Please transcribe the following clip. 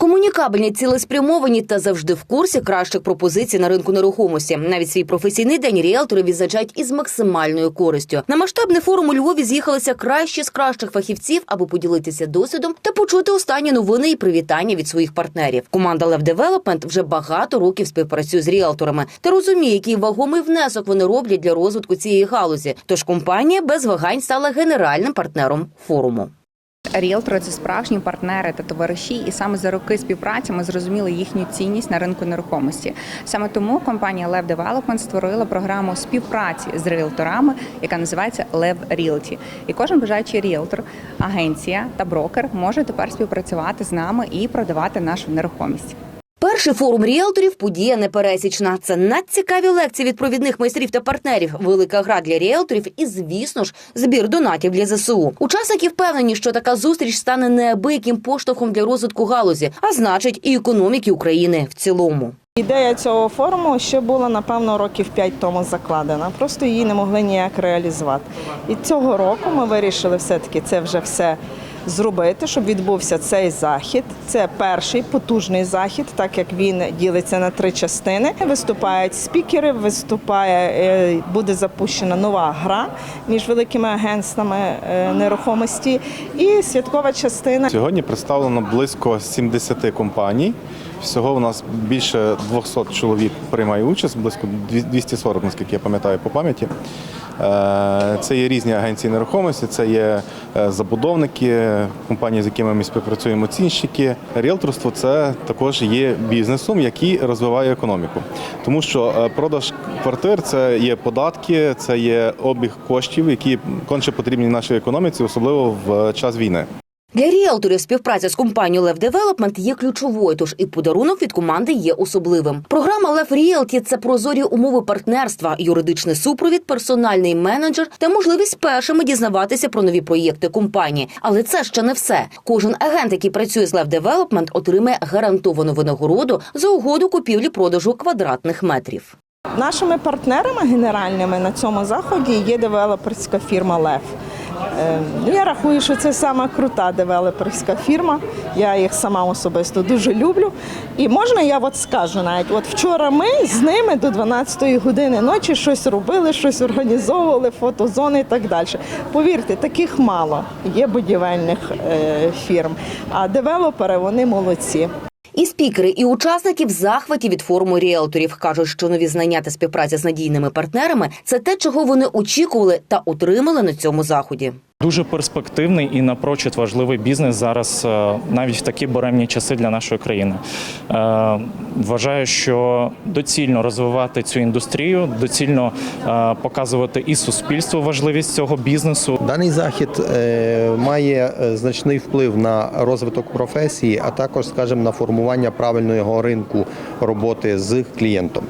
Комунікабельні, цілеспрямовані та завжди в курсі кращих пропозицій на ринку нерухомості. Навіть свій професійний день ріелтори відзначають із максимальною користю. На масштабний форум у Львові з'їхалися кращі з кращих фахівців, аби поділитися досвідом та почути останні новини і привітання від своїх партнерів. Команда Лев Девелопмент вже багато років співпрацює з ріелторами та розуміє, який вагомий внесок вони роблять для розвитку цієї галузі. Тож компанія без вагань стала генеральним партнером форуму. Ріелтори це справжні партнери та товариші, і саме за роки співпраці ми зрозуміли їхню цінність на ринку нерухомості. Саме тому компанія Лев Девелопмент створила програму співпраці з ріелторами, яка називається Лев Ріелті. І кожен бажаючий ріелтор, агенція та брокер може тепер співпрацювати з нами і продавати нашу нерухомість. Перший форум ріелторів подія непересічна. Це надцікаві лекції від провідних майстрів та партнерів, велика гра для ріелторів і, звісно ж, збір донатів для ЗСУ. Учасники впевнені, що така зустріч стане неабияким поштовхом для розвитку галузі, а значить, і економіки України в цілому. Ідея цього форуму ще була напевно років 5 тому закладена. Просто її не могли ніяк реалізувати. І цього року ми вирішили все-таки це вже все зробити, щоб відбувся цей захід. Це перший потужний захід, так як він ділиться на три частини. Виступають спікери, виступає, е, буде запущена нова гра між великими агентствами е, нерухомості і святкова частина. Сьогодні представлено близько 70 компаній. Всього у нас більше 200 чоловік приймає участь, близько 240, наскільки я пам'ятаю по пам'яті. Е, Це є різні агенції нерухомості, це є е, забудовники, компанії, з якими ми співпрацюємо, оцінщики. Ріелторство це також є бізнесом, який розвиває економіку. Тому що е, продаж квартир це є податки, це є обіг коштів, які конче потрібні нашій економіці, особливо в час війни. Для ріелторів співпраця з компанією Лев Девелопмент є ключовою, тож і подарунок від команди є особливим. Програма Лев Ріелті це прозорі умови партнерства, юридичний супровід, персональний менеджер та можливість першими дізнаватися про нові проєкти компанії. Але це ще не все. Кожен агент, який працює з Лев Девелопмент, отримає гарантовану винагороду за угоду купівлі-продажу квадратних метрів. Нашими партнерами генеральними на цьому заході є девелоперська фірма Лев. Е, Я рахую, що це сама крута девелоперська фірма. Я їх сама особисто дуже люблю. І можна я от скажу навіть, от вчора ми з ними до 12-ї години ночі щось робили, щось організовували, фотозони і так далі. Повірте, таких мало є будівельних е, фірм. А девелопери вони молодці. І спікери, і учасники в захваті від форуму ріелторів кажуть, що нові знання та співпраця з надійними партнерами це те, чого вони очікували та отримали на цьому заході. Дуже перспективний і напрочуд важливий бізнес зараз, е, навіть в такі буремні часи для нашої країни. Е, Вважаю, що доцільно розвивати цю індустрію, доцільно е, показувати і суспільству важливість цього бізнесу. Даний захід має значний вплив на розвиток професії, а також, скажімо, на формування правильного ринку роботи з клієнтом.